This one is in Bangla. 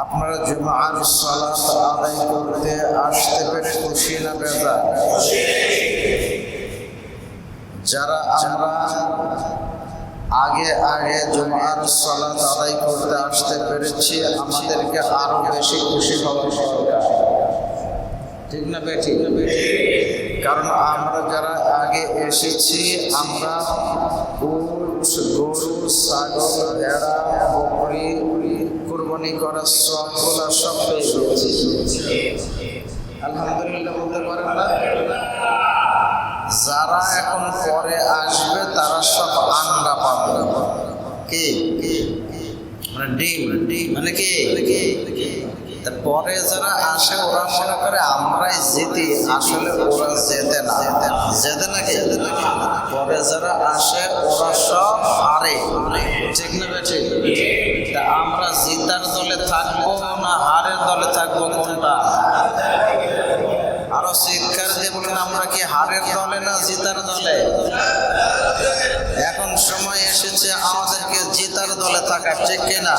আপনারা জুমার সালাত আদায় করতে আসতে পেরে খুশি না বেজা। যারা আমরা আগে আগে জুমার সালাত আদায় করতে আসতে পেরেছি, আমাদেরকে আরও বেশি খুশি হওয়া দরকার। ঠিক না বেঠি? কারণ আমরা যারা আগে এসেছি, আমরা গরু, ছাগল, ভেড়া কুরবানি করার সবগুলা সব পেয়ে গেছি আলহামদুলিল্লাহ, বলতে পারেন না? যারা এখন পরে আসবে, তারা সব আন্ডা পাবে। কে? মানে ডিম। মানে কে? পরে যারা আসে, ওরা মনে করে আমরাই জিতি। আসলে ওরা যেতে না। যেতে নাকি পরে যারা আসে, ওরা সব হারে। ঠিক না জিতার দলে থাকব, না হারের দলে থাকব কোনটা? আরও শিক্ষার দিয়ে বলেন, আমরা কি হারের দলে না জিতার দলে? এখন সময় এসেছে আমাদেরকে জিতার দলে থাকার, ঠিক কিনা?